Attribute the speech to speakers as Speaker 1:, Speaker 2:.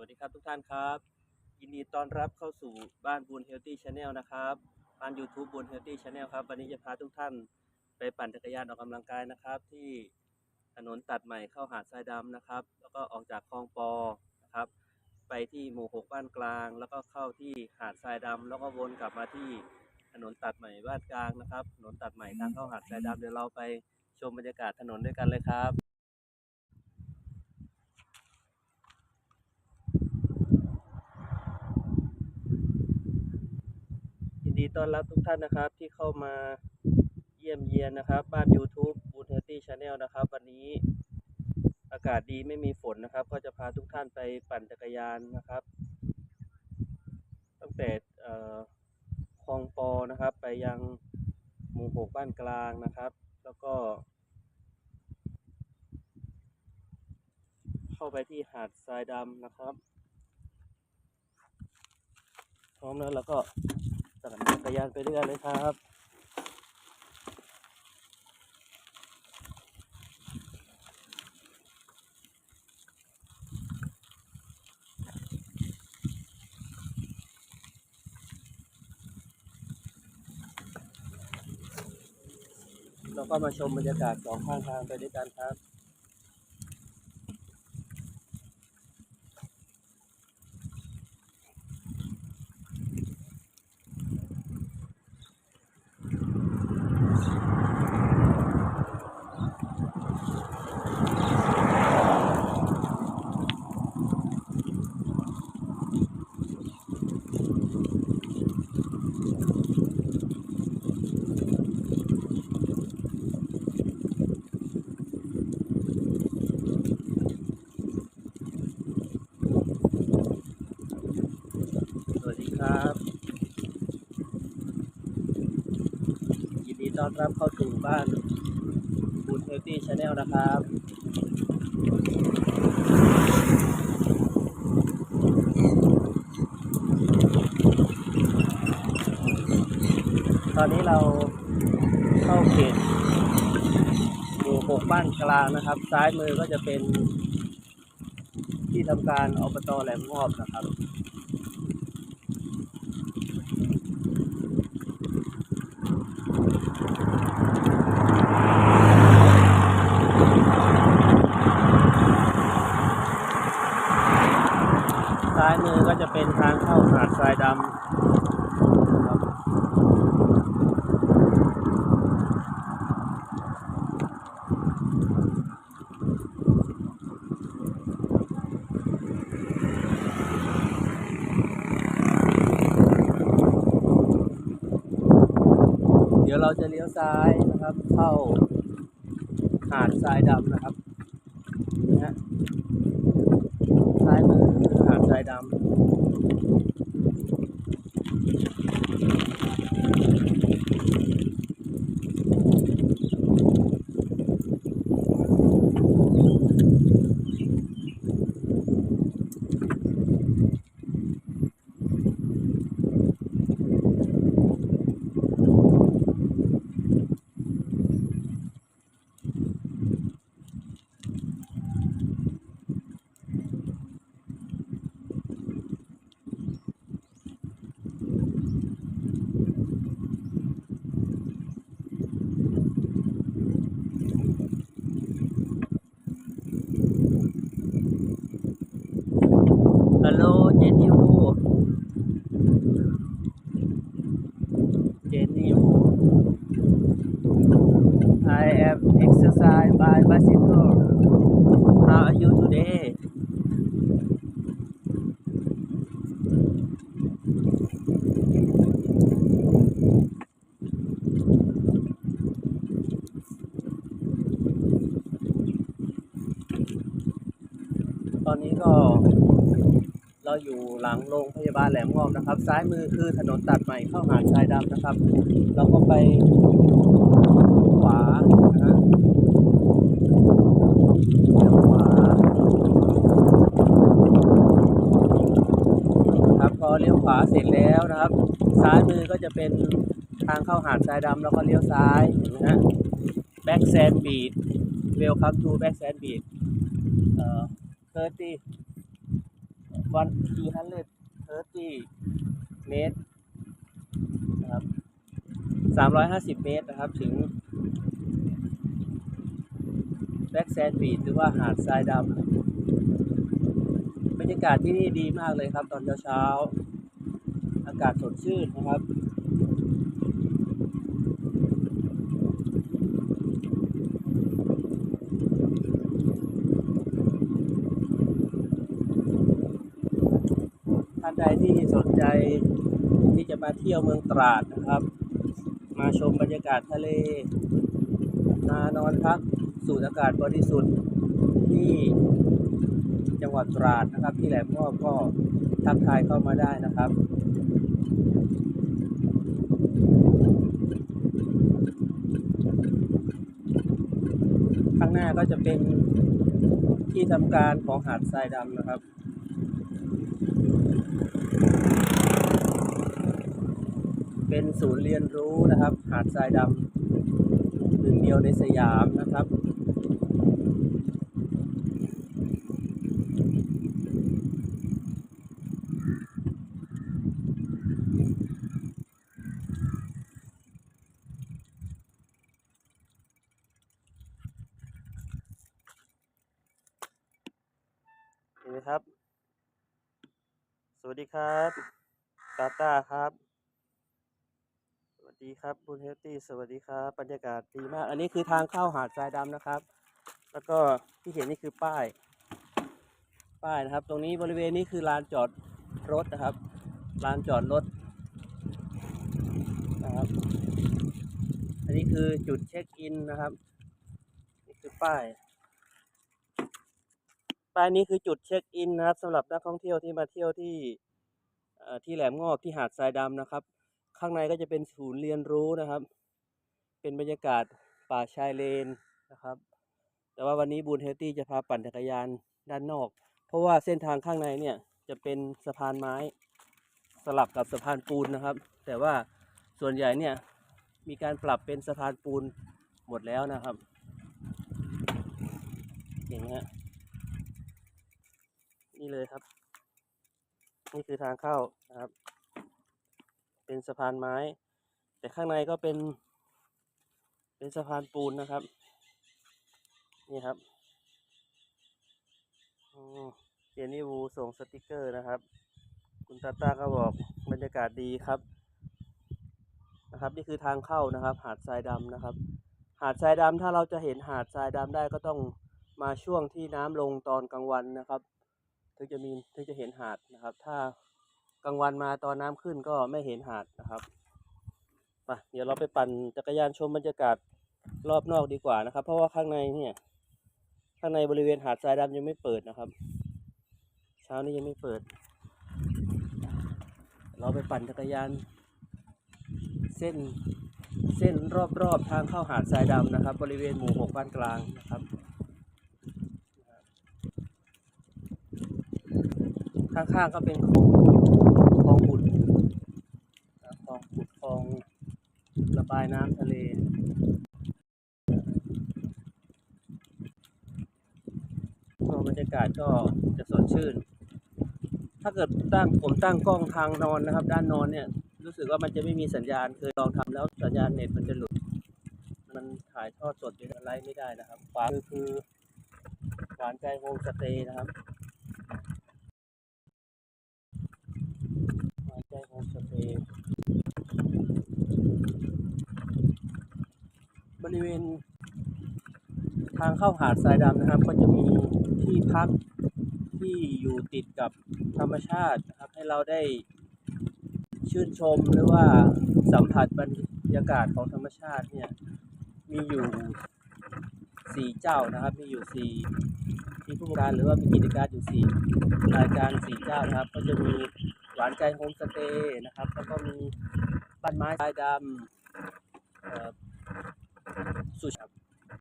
Speaker 1: วัสดีครับทุกท่านครับ ยินดีต้อนรับเข้าสู่บ้านบุญเฮลตี้ชาแนลนะครับบ้าน YouTube บุญเฮลตี้ชาแนลครับ วันนี้จะพาทุกท่านไปปั่นจักรยานออกกำลังกายนะครับ ที่ถนนตัดใหม่เข้าหาดทรายดำนะครับ แล้วก็ออกจากคลองปอนะครับ ไปที่หมู่หกบ้านกลาง แล้วก็เข้าที่หาดทรายดำแล้วก็วนกลับมาที่ถนนตัดใหม่บ้านกลางนะครับถนนตัดใหม่ทางเข้าหาดทรายดำเดี๋ยวเราไปชมบรรยากาศถนนด้วยกันเลยครับ ดีต้อนรับทุกท่านนะครับ ที่เข้ามาเยี่ยมเยียนนะครับ บ้าน YouTube บู t เ r อร์ตี้ชาแนลนะครับ วันนี้อากาศดีไม่มีฝนนะครับ ก็จะพาทุกท่านไปปั่นจักรยานนะครับ ตั้งแต่เอ่อคลองปอนะครับ ไปยังหมู่หกบ้านกลางนะครับ แล้วก็ เข้าไปที่หาดทรายดำนะครับ พร้อมแล้วเราก็ ปั่นจักรยานไปด้วยกันเลยครับเราก็มาชมบรรยากาศสองข้างทางไปด้วยกันครับ ต้อนรับเข้าสู่บ้านบูนเฮลตี้ชาแนลนะครับ ตอนนี้เราเข้าเขตหมู่หกบ้านกลางนะครับ ซ้ายมือก็จะเป็นที่ทำการอบตแหลมงอบนะครับายมือก็จะเป็นทางเข้าหาดทรายดำครับเดี๋ยวเราจะเลี้ยวซ้ายนะครับ เข้าหาดทรายดำนะครับ เจนิวเจนิว I am exercise by bicycle How are you today อยู่หลังโรงพยาบาลแหลมงอบนะครับ ซ้ายมือคือถนนตัดใหม่เข้าหาดทรายดำนะครับ เราก็ไปขวานะฮะเลี้ยวขวาครับพอเลี้ยวขวาเสร็จแล้วนะครับ ซ้ายมือก็จะเป็นทางเข้าหาดทรายดำแล้วก็เลี้ยวซ้ายนไหมฮะ Back Sand Beach Welcome to Back Sand Beach เอ่อ30 วันทีฮันเลดเทอร์ตี้เมตรนะครับสามร้อยห้าสิบเมตรนะครับถึงแบ็กแซนบีดหรือว่าหาดทรายดำบรรยากาศที่นี่ดีมากเลยครับ ตอนเช้าๆอากาศสดชื่นนะครับ ใดที่สนใจที่จะมาเที่ยวเมืองตราดนะครับ มาชมบรรยากาศทะเล มานอนพักสูดอากาศบริสุทธิ์ที่จังหวัดตราดนะครับ ที่แหลมงอบก็ทักทายเข้ามาได้นะครับข้างหน้าก็จะเป็นที่ทำการของหาดทรายดำนะครับ เป็นศูนย์เรียนรู้นะครับ หาดทรายดำหนึ่งเดียวในสยามนะครับเห็นไหมครับ สวัสดีครับ ตาตาครับ ดีครับบุญเฮลตี้สวัสดีครับบรรยากาศดีมาก อันนี้คือทางเข้าหาดทรายดำนะครับ แล้วก็ที่เห็นนี่คือป้าย ป้ายนะครับ ตรงนี้บริเวณนี้คือลานจอดรถนะครับลานจอดรถนะครับ อันนี้คือจุดเช็คอินนะครับนี่คือป้าย ป้ายนี้คือจุดเช็คอินนะครับสำหรับนักท่องเที่ยวที่มาเที่ยวที่ที่แหลมงอบที่หาดทรายดำนะครับ ข้างในก็จะเป็นศูนย์เรียนรู้นะครับ เป็นบรรยากาศป่าชายเลนนะครับ แต่ว่าวันนี้บูนเฮลตี้จะพาปั่นจักรยานด้านนอก เพราะว่าเส้นทางข้างในเนี่ยจะเป็นสะพานไม้สลับกับสะพานปูนนะครับ แต่ว่าส่วนใหญ่เนี่ยมีการปรับเป็นสะพานปูนหมดแล้วนะครับเห็นไหมฮะนี่เลยครับ นี่คือทางเข้านะครับ เป็นสะพานไม้ แต่ข้างในก็เป็น เป็นสะพานปูนนะครับ นี่ครับอืมเจนี่วูส่งสติกเกอร์นะครับ คุณตาต้าก็บอกบรรยากาศดีครับนะครับ นี่คือทางเข้านะครับ หาดทรายดำนะครับ หาดทรายดำถ้าเราจะเห็นหาดทรายดำได้ก็ต้องมาช่วงที่น้ำลงตอนกลางวันนะครับ ถึงจะมีถึงจะเห็นหาดนะครับ ถ้า กลางวันมาตอนน้ำขึ้นก็ไม่เห็นหาดนะครับมาเดี๋ยวเราไปปั่นจักรยานชมบรรยากาศรอบนอกดีกว่านะครับ เพราะว่าข้างในเนี่ย ข้างในบริเวณหาดทรายดำยังไม่เปิดนะครับ เช้านี้ยังไม่เปิด เราไปปั่นจักรยาน เส้นเส้นรอบๆทางเข้าหาดทรายดำนะครับ บริเวณหมู่หกบ้านกลางนะครับ ข้างๆก็เป็นคลองคลองบุดคลองบุดคลองระบายน้ำทะเลก็บรรยากาศก็จะสดชื่น ถ้าเกิดตั้งผมตั้งกล้องทางนอนนะครับ ด้านนอนเนี่ย รู้สึกว่ามันจะไม่มีสัญญาณ เคยลองทำแล้วสัญญาณเน็ตมันจะหลุด มันถ่ายทอดสดเป็นอะไรไม่ได้นะครับขวามือคือหวานใจโฮมสเตย์นะครับ หวานใจโฮมสเตย์บ ริเวณ ทางเข้าหาดทรายดำนะครับ ก็จะมีที่พักที่อยู่ติดกับธรรมชาตินะครับ ให้เราได้ชื่นชมหรือว่าสัมผัสบรรยากาศของธรรมชาติเนี่ยมีอยู่สี่เจ้านะครับ มีอยู่สี่ที่ผู้บริการหรือว่ามีกิจการอยู่สี่รายการสี่เจ้านะครับ ก็จะมีหวานใจโฮมสเตย์นะครับ แล้วก็มีบ้านไม้ทรายดำ So.